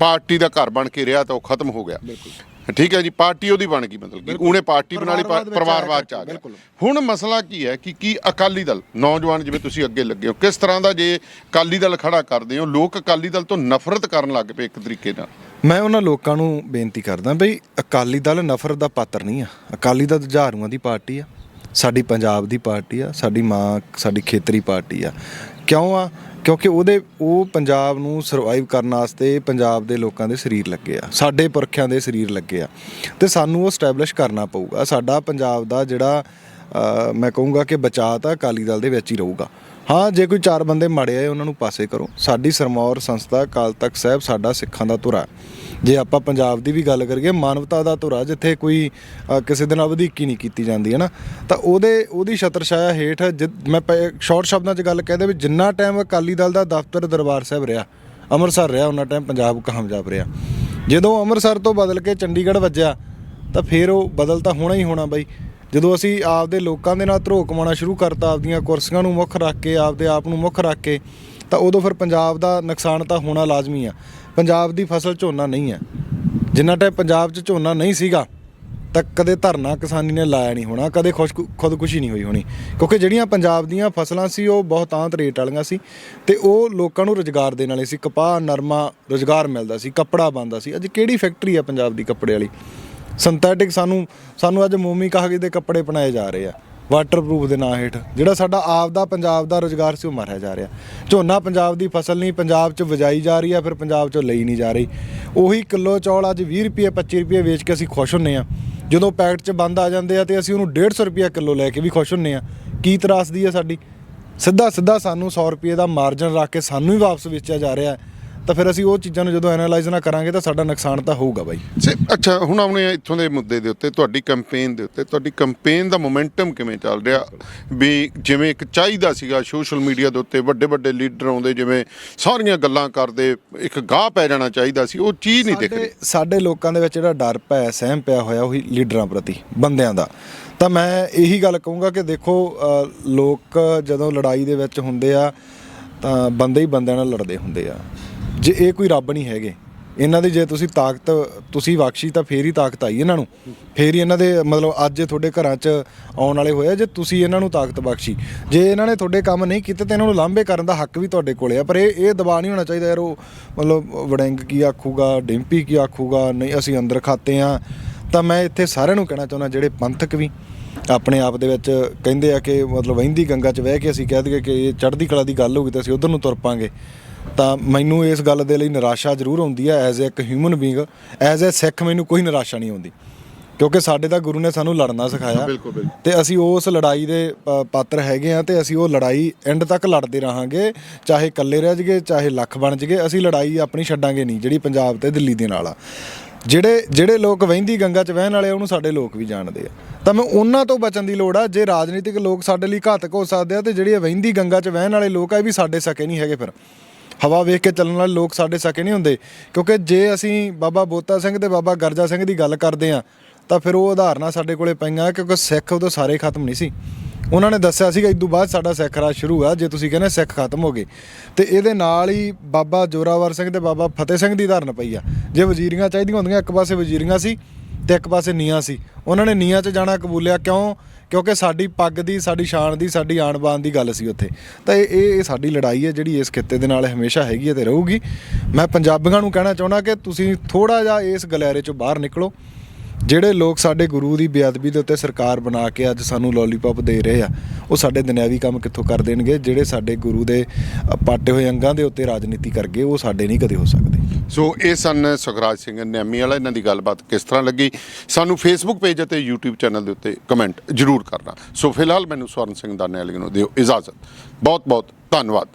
ਪਾਰਟੀ ਦਾ ਘਰ ਬਣ ਕੇ ਰਿਹਾ ਤਾਂ ਉਹ ਖਤਮ ਹੋ ਗਿਆ। ਠੀਕ ਹੈ ਜੀ? ਪਾਰਟੀ ਉਹਦੀ ਬਣ ਗਈ ਮਤਲਬ ਕਿ ਉਹਨੇ ਪਾਰਟੀ ਬਣਾ ਲਈ ਪਰਿਵਾਰਵਾਦ ਚ ਆ ਗਿਆ। ਹੁਣ ਮਸਲਾ ਕੀ ਹੈ ਕਿ ਕੀ ਅਕਾਲੀ ਦਲ ਨੌਜਵਾਨ ਜਿਵੇਂ ਤੁਸੀਂ ਅੱਗੇ ਲੱਗੇ ਹੋ ਕਿਸ ਤਰ੍ਹਾਂ ਦਾ ਜੇ ਅਕਾਲੀ ਦਲ ਖੜਾ ਕਰਦੇ ਹੋ ਲੋਕ ਅਕਾਲੀ ਦਲ ਤੋਂ ਨਫ਼ਰਤ ਕਰਨ ਲੱਗ ਪਏ ਇੱਕ ਤਰੀਕੇ ਨਾਲ। ਮੈਂ ਉਹਨਾਂ ਲੋਕਾਂ ਨੂੰ ਬੇਨਤੀ ਕਰਦਾ ਬਈ, ਅਕਾਲੀ ਦਲ ਨਫ਼ਰਤ ਦਾ ਪਾਤਰ ਨਹੀਂ ਆ। ਅਕਾਲੀ ਦਲ ਜਹਾਰੂਆਂ ਦੀ ਪਾਰਟੀ ਆ। ਸਾਡੀ ਪੰਜਾਬ ਦੀ ਪਾਰਟੀ ਆ, ਸਾਡੀ ਮਾਂ, ਸਾਡੀ ਖੇਤਰੀ ਪਾਰਟੀ ਆ। ਕਿਉਂ ਆ? ਕਿਉਂਕਿ ਉਹਦੇ, ਉਹ ਪੰਜਾਬ ਨੂੰ ਸਰਵਾਈਵ ਕਰਨ ਵਾਸਤੇ ਪੰਜਾਬ ਦੇ ਲੋਕਾਂ ਦੇ ਸਰੀਰ ਲੱਗੇ ਆ। ਸਾਡੇ ਪੁਰਖਿਆਂ ਦੇ ਸਰੀਰ ਲੱਗੇ ਆ। ਤੇ ਸਾਨੂੰ ਉਹ ਸਟੈਬਲਿਸ਼ ਕਰਨਾ ਪਊਗਾ। ਸਾਡਾ ਪੰਜਾਬ ਦਾ ਜਿਹੜਾ ਮੈਂ ਕਹੂੰਗਾ ਕਿ ਬਚਾਅ ਤਾਂ ਅਕਾਲੀ ਦਲ ਦੇ ਵਿੱਚ ਹੀ ਰਹੂਗਾ। ਹਾਂ, ਜੇ ਕੋਈ ਚਾਰ ਬੰਦੇ ਮਾੜੇ ਆਏ, ਉਹਨਾਂ ਨੂੰ ਪਾਸੇ ਕਰੋ। ਸਾਡੀ ਸਰਮੌਰ ਸੰਸਥਾ ਅਕਾਲ ਤਖਤ ਸਾਹਿਬ ਸਾਡਾ ਸਿੱਖਾਂ ਦਾ ਧੁਰਾ ਜੇ ਆਪਾਂ ਪੰਜਾਬ ਦੀ ਵੀ ਗੱਲ ਕਰੀਏ, ਮਾਨਵਤਾ ਦਾ ਧੁਰਾ ਜਿੱਥੇ ਕੋਈ ਕਿਸੇ ਦੇ ਨਾਲ ਵਧੀਕੀ ਨਹੀਂ ਕੀਤੀ ਜਾਂਦੀ, ਹੈ ਨਾ? ਤਾਂ ਉਹਦੇ, ਉਹਦੀ ਛਤਰਛਾਇਆ ਹੇਠ ਜਿ- ਮੈਂ ਸ਼ਾਰਟ ਸ਼ਬਦਾਂ 'ਚ ਗੱਲ ਕਹਿੰਦੇ ਵੀ ਜਿੰਨਾ ਟਾਈਮ ਅਕਾਲੀ ਦਲ ਦਾ ਦਫ਼ਤਰ ਦਰਬਾਰ ਸਾਹਿਬ ਰਿਹਾ, ਅੰਮ੍ਰਿਤਸਰ ਰਿਹਾ ਉਹਨਾਂ ਟਾਈਮ ਪੰਜਾਬ ਕਾਮਯਾਬ ਰਿਹਾ। ਜਦੋਂ ਅੰਮ੍ਰਿਤਸਰ ਤੋਂ ਬਦਲ ਕੇ ਚੰਡੀਗੜ੍ਹ ਵੱਜਿਆ, ਤਾਂ ਫਿਰ ਉਹ ਬਦਲ ਤਾਂ ਹੋਣਾ ਹੀ ਹੋਣਾ ਬਾਈ। ਜਦੋਂ ਅਸੀਂ ਆਪਦੇ ਲੋਕਾਂ ਦੇ ਨਾਲ ਧਰੋ ਕਮਾਉਣਾ ਸ਼ੁਰੂ ਕਰਤਾ, ਆਪਦੀਆਂ ਕੁਰਸੀਆਂ ਨੂੰ ਮੁੱਖ ਰੱਖ ਕੇ, ਆਪਦੇ ਆਪ ਨੂੰ ਮੁੱਖ ਰੱਖ ਕੇ, ਤਾਂ ਉਦੋਂ ਫਿਰ ਪੰਜਾਬ ਦਾ ਨੁਕਸਾਨ ਤਾਂ ਹੋਣਾ ਲਾਜ਼ਮੀ ਆ। ਪੰਜਾਬ ਦੀ ਫਸਲ ਝੋਨਾ ਨਹੀਂ ਹੈ ਜਿੰਨਾ ਟਾਈਮ ਪੰਜਾਬ 'ਚ ਝੋਨਾ ਨਹੀਂ ਸੀਗਾ, ਤਾਂ ਕਦੇ ਧਰਨਾ ਕਿਸਾਨੀ ਨੇ ਲਾਇਆ ਨਹੀਂ ਹੋਣਾ, ਕਦੇ ਖੁਸ਼ ਖੁਦਕੁਸ਼ੀ ਨਹੀਂ ਹੋਈ ਹੋਣੀ। ਕਿਉਂਕਿ ਜਿਹੜੀਆਂ ਪੰਜਾਬ ਦੀਆਂ ਫਸਲਾਂ ਸੀ, ਉਹ ਬਹੁਤਾਂਤ ਰੇਟ ਵਾਲੀਆਂ ਸੀ ਤੇ ਉਹ ਲੋਕਾਂ ਨੂੰ ਰੋਜ਼ਗਾਰ ਦੇਣ ਵਾਲੇ ਸੀ। ਕਪਾਹ, ਨਰਮਾ ਰੋਜ਼ਗਾਰ ਮਿਲਦਾ ਸੀ, ਕੱਪੜਾ ਬਣਦਾ ਸੀ। ਅੱਜ ਕਿਹੜੀ ਫੈਕਟਰੀ ਆ ਪੰਜਾਬ ਦੀ ਕੱਪੜੇ ਵਾਲੀ? ਸਿੰਥੈਟਿਕ ਸਾਨੂੰ ਸਾਨੂੰ ਅੱਜ ਮੋਮੀ ਕਾਗਜ਼ ਦੇ ਕੱਪੜੇ ਬਣਾਏ ਜਾ ਰਹੇ ਆ। ਵਾਟਰਪ੍ਰੂਫ ਦੇ ਨਾਂ ਹੇਠ। ਜਿਹੜਾ ਸਾਡਾ ਆਪ ਦਾ ਪੰਜਾਬ ਦਾ ਰੋਜ਼ਗਾਰ ਸੀ ਉਹ ਮਾਰਿਆ ਜਾ ਰਿਹਾ। ਝੋਨਾ ਪੰਜਾਬ ਦੀ ਫਸਲ ਨਹੀਂ, ਪੰਜਾਬ 'ਚ ਵਜਾਈ ਜਾ ਰਹੀ ਆ, ਫਿਰ ਪੰਜਾਬ 'ਚੋਂ ਲਈ ਨਹੀਂ ਜਾ ਰਹੀ। ਉਹੀ ਕਿਲੋ ਚੌਲ ਅੱਜ 20 ਰੁਪਏ 25 ਰੁਪਏ ਵੇਚ ਕੇ ਅਸੀਂ ਖੁਸ਼ ਹੁੰਨੇ ਆ। ਜਦੋਂ ਪੈਕਟ 'ਚ ਬੰਦ ਆ ਜਾਂਦੇ ਆ ਤੇ ਅਸੀਂ ਉਹਨੂੰ 150 ਰੁਪਏ ਕਿਲੋ ਲੈ ਕੇ ਵੀ ਖੁਸ਼ ਹੁੰਨੇ ਆ। ਕੀ ਤਰਾਸਦੀ ਆ ਸਾਡੀ? ਸਿੱਧਾ ਸਿੱਧਾ ਸਾਨੂੰ 100 ਰੁਪਏ ਦਾ ਮਾਰਜਨ ਰੱਖ ਕੇ ਸਾਨੂੰ ਹੀ ਵਾਪਸ ਵੇਚਿਆ ਜਾ ਰਿਹਾ। ਹੈ ਤਾਂ ਫਿਰ ਅਸੀਂ ਉਹ ਚੀਜ਼ਾਂ ਨੂੰ ਜਦੋਂ ਐਨਾਲਾਈਜ਼ ਨਾ ਕਰਾਂਗੇ ਤਾਂ ਸਾਡਾ ਨੁਕਸਾਨ ਤਾਂ ਹੋਊਗਾ ਬਾਈ। ਸੇ ਅੱਛਾ ਹੁਣ ਆਉਣੇ ਆ ਇੱਥੋਂ ਦੇ ਮੁੱਦੇ ਦੇ ਉੱਤੇ ਤੁਹਾਡੀ ਕੈਂਪੇਨ ਦੇ ਉੱਤੇ ਤੁਹਾਡੀ ਕੈਂਪੇਨ ਦਾ ਮੋਮੈਂਟਮ ਕਿਵੇਂ ਚੱਲ ਰਿਹਾ? ਵੀ ਜਿਵੇਂ ਇੱਕ ਚਾਹੀਦਾ ਸੀਗਾ ਸੋਸ਼ਲ ਮੀਡੀਆ ਦੇ ਉੱਤੇ ਵੱਡੇ ਵੱਡੇ ਲੀਡਰ ਆਉਂਦੇ ਜਿਵੇਂ ਸਾਰੀਆਂ ਗੱਲਾਂ ਕਰਦੇ ਇੱਕ ਗਾਹ ਪੈ ਜਾਣਾ ਚਾਹੀਦਾ ਸੀ ਉਹ ਚੀਜ਼ ਨਹੀਂ ਦਿਖ ਰਹੀ। ਸਾਡੇ ਲੋਕਾਂ ਦੇ ਵਿੱਚ ਜਿਹੜਾ ਡਰ ਪਿਆ ਸਹਿਮ ਪਿਆ ਹੋਇਆ ਉਹੀ ਲੀਡਰਾਂ ਪ੍ਰਤੀ ਬੰਦਿਆਂ ਦਾ। ਤਾਂ ਮੈਂ ਇਹੀ ਗੱਲ ਕਹੂੰਗਾ ਕਿ ਦੇਖੋ ਲੋਕ ਜਦੋਂ ਲੜਾਈ ਦੇ ਵਿੱਚ ਹੁੰਦੇ ਆ ਤਾਂ ਬੰਦੇ ਹੀ ਬੰਦਿਆਂ ਨਾਲ ਲੜਦੇ ਹੁੰਦੇ ਆ। ਜੇ ਇਹ ਕੋਈ ਰੱਬ ਨਹੀਂ ਹੈਗੇ, ਇਹਨਾਂ ਦੀ ਜੇ ਤੁਸੀਂ ਤਾਕਤ, ਤੁਸੀਂ ਬਖਸ਼ੀ ਤਾਂ ਫੇਰ ਹੀ ਤਾਕਤ ਆਈ ਇਹਨਾਂ ਨੂੰ। ਫੇਰ ਹੀ ਇਹਨਾਂ ਦੇ ਮਤਲਬ ਅੱਜ ਤੁਹਾਡੇ ਘਰਾਂ 'ਚ ਆਉਣ ਵਾਲੇ ਹੋਏ ਆ, ਜੇ ਤੁਸੀਂ ਇਹਨਾਂ ਨੂੰ ਤਾਕਤ ਬਖਸ਼ੀ। ਜੇ ਇਹਨਾਂ ਨੇ ਤੁਹਾਡੇ ਕੰਮ ਨਹੀਂ ਕੀਤੇ ਤਾਂ ਇਹਨਾਂ ਨੂੰ ਲਾਂਭੇ ਕਰਨ ਦਾ ਹੱਕ ਵੀ ਤੁਹਾਡੇ ਕੋਲੇ ਆ, ਪਰ ਇਹ ਇਹ ਦਬਾਅ ਨਹੀਂ ਹੋਣਾ ਚਾਹੀਦਾ ਯਾਰ ਉਹ ਮਤਲਬ ਵੜਿੰਗ ਕੀ ਆਖੂਗਾ, ਡਿੰਪੀ ਕੀ ਆਖੂਗਾ, ਨਹੀਂ ਅਸੀਂ ਅੰਦਰ ਖਾਤੇ ਆ। ਤਾਂ ਮੈਂ ਇੱਥੇ ਸਾਰਿਆਂ ਨੂੰ ਕਹਿਣਾ ਚਾਹੁੰਦਾ, ਜਿਹੜੇ ਪੰਥਕ ਵੀ ਆਪਣੇ ਆਪ ਦੇ ਵਿੱਚ ਕਹਿੰਦੇ ਆ ਕਿ ਮਤਲਬ ਵਹਿੰਦੀ ਗੰਗਾ 'ਚ ਵਹਿ ਕੇ ਅਸੀਂ ਕਹਿ ਦਈਏ ਕਿ ਇਹ ਚੜ੍ਹਦੀ ਕਲਾ ਦੀ ਗੱਲ ਹੋਊਗੀ ਤਾਂ ਅਸੀਂ ਉਧਰ ਨੂੰ ਤੁਰ ਪਾਂਗੇ। ਤਾਂ ਮੈਨੂੰ ਇਸ ਗੱਲ ਦੇ ਲਈ ਨਿਰਾਸ਼ਾ ਜ਼ਰੂਰ ਹੁੰਦੀ ਹੈ ਐਜ਼ ਅ ਇੱਕ human being as a Sikh ਮੈਨੂੰ ਕੋਈ ਨਿਰਾਸ਼ਾ ਨਹੀਂ ਹੁੰਦੀ ਕਿਉਂਕਿ ਸਾਡੇ ਤਾਂ ਗੁਰੂ ਨੇ ਸਾਨੂੰ ਲੜਨਾ ਸਿਖਾਇਆ। ਤੇ ਅਸੀਂ ਉਸ ਲੜਾਈ ਦੇ ਪਾਤਰ ਹੈਗੇ ਆ ਤੇ ਅਸੀਂ ਉਹ ਲੜਾਈ ਐਂਡ ਤੱਕ ਲੜਦੇ ਰਹਾਂਗੇ। ਚਾਹੇ ਇਕੱਲੇ ਰਹਿ ਜਗੇ ਚਾਹੇ ਲੱਖ ਬਣ ਜਗੇ ਅਸੀਂ ਲੜਾਈ ਆਪਣੀ ਛੱਡਾਂਗੇ ਨਹੀਂ ਜਿਹੜੀ ਪੰਜਾਬ ਤੇ ਦਿੱਲੀ ਦੇ ਨਾਲ ਆ। ਜਿਹੜੇ ਜਿਹੜੇ ਲੋਕ ਵਹਿੰਦੀ ਗੰਗਾ 'ਚ ਵਹਿਣ ਵਾਲੇ ਉਹਨੂੰ ਸਾਡੇ ਲੋਕ ਵੀ ਜਾਣਦੇ ਆ। ਤਾਂ ਮੈਂ ਉਹਨਾਂ ਤੋਂ ਬਚਣ ਦੀ ਲੋੜ ਆ ਜੇ ਰਾਜਨੀਤਿਕ ਲੋਕ ਸਾਡੇ ਲਈ ਘਾਤਕ ਹੋ ਸਕਦੇ ਆ ਤੇ ਜਿਹੜੀ ਵਹਿੰਦੀ ਗੰਗਾ 'ਚ ਵਹਿਣ ਵਾਲੇ ਲੋਕ ਆ ਇਹ ਵੀ ਸਾਡੇ ਸਕੇ ਨਹੀਂ ਹੈਗੇ ਫਿਰ। ਹਵਾ ਵੇਖ ਕੇ ਚੱਲਣ ਵਾਲੇ ਲੋਕ ਸਾਡੇ ਸਕੇ ਨਹੀਂ ਹੁੰਦੇ। ਕਿਉਂਕਿ ਜੇ ਅਸੀਂ ਬਾਬਾ ਬੋਤਾ ਸਿੰਘ ਤੇ ਬਾਬਾ ਗਰਜਾ ਸਿੰਘ ਦੀ ਗੱਲ ਕਰਦੇ ਆ ਤਾਂ ਫਿਰ ਉਹ ਉਦਾਹਰਨਾਂ ਸਾਡੇ ਕੋਲੇ ਪਈਆਂ ਕਿਉਂਕਿ ਸਿੱਖ ਉਦੋਂ ਸਾਰੇ ਖਤਮ ਨਹੀਂ ਸੀ। ਉਹਨਾਂ ਨੇ ਦੱਸਿਆ ਸੀਗਾ, ਇਦੋਂ ਬਾਅਦ ਸਾਡਾ ਸਿੱਖ ਰਾਜ ਸ਼ੁਰੂ ਆ, ਜੇ ਤੁਸੀਂ ਕਹਿੰਦੇ ਸਿੱਖ ਖਤਮ ਹੋ ਗਏ। ਤੇ ਇਹਦੇ ਨਾਲ ਹੀ ਬਾਬਾ ਜੋਰਾਵਰ ਸਿੰਘ ਤੇ ਬਾਬਾ ਫਤਿਹ ਸਿੰਘ ਦੀ ਧਾਰਨ ਪਈ ਆ। ਜੇ ਵਜ਼ੀਰੀਆਂ ਚਾਹੀਦੀਆਂ ਹੁੰਦੀਆਂ, ਇੱਕ ਪਾਸੇ ਵਜ਼ੀਰੀਆਂ ਸੀ ਤੇ ਇੱਕ ਪਾਸੇ ਨੀਆਂ ਸੀ। ਉਹਨਾਂ ਨੇ ਨੀਆਂ 'ਚ ਜਾਣਾ ਕਬੂਲਿਆ ਕਿਉਂ? ਕਿਉਂਕਿ ਸਾਡੀ ਪੱਗ ਦੀ, ਸਾਡੀ ਸ਼ਾਨ ਦੀ, ਸਾਡੀ ਆਣ ਬਾਣ ਦੀ ਗੱਲ ਸੀ ਉੱਥੇ। ਤਾਂ ਇਹ ਇਹ ਸਾਡੀ ਲੜਾਈ ਹੈ ਜਿਹੜੀ ਇਸ ਖਿੱਤੇ ਦੇ ਨਾਲ ਹਮੇਸ਼ਾ ਹੈਗੀ ਹੈ ਤੇ ਰਹੂਗੀ। ਮੈਂ ਪੰਜਾਬੀਆਂ ਨੂੰ ਕਹਿਣਾ ਚਾਹੁੰਦਾ ਕਿ ਤੁਸੀਂ ਥੋੜਾ ਜਿਹਾ ਇਸ ਗਲੈਰੇ ਚੋਂ ਬਾਹਰ ਨਿਕਲੋ। ਜਿਹੜੇ ਲੋਕ ਸਾਡੇ ਗੁਰੂ ਦੀ ਬੇਅਦਬੀ ਦੇ ਉੱਤੇ ਸਰਕਾਰ ਬਣਾ ਕੇ ਅੱਜ ਸਾਨੂੰ ਲੋਲੀਪੌਪ ਦੇ ਰਹੇ ਆ, ਉਹ ਸਾਡੇ ਦੁਨਿਆਵੀ ਕੰਮ ਕਿੱਥੋਂ ਕਰ ਦੇਣਗੇ? ਜਿਹੜੇ ਸਾਡੇ ਗੁਰੂ ਦੇ ਪਾਟੇ ਹੋਏ ਅੰਗਾਂ ਦੇ ਉੱਤੇ ਰਾਜਨੀਤੀ ਕਰ ਗਏ, ਉਹ ਸਾਡੇ ਨਹੀਂ ਕਦੇ ਹੋ ਸਕਦੇ। ਸੋ ਇਹ ਸਨ ਸੁਖਰਾਜ ਸਿੰਘ ਨਿਆਮੀ ਵਾਲਾ, ਇਹਨਾਂ ਦੀ ਗੱਲਬਾਤ ਕਿਸ ਤਰ੍ਹਾਂ ਲੱਗੀ? ਸਾਨੂੰ ਫੇਸਬੁੱਕ ਪੇਜ ਅਤੇ YouTube ਚੈਨਲ ਦੇ ਉੱਤੇ ਕਮੈਂਟ ਜ਼ਰੂਰ ਕਰਨਾ। ਸੋ ਫਿਲਹਾਲ ਮੈਨੂੰ ਸਵਰਨ ਸਿੰਘ ਦਾਨੇਵਾਲੀ ਨੂੰ ਦਿਓ ਇਜਾਜ਼ਤ। ਬਹੁਤ ਬਹੁਤ ਧੰਨਵਾਦ।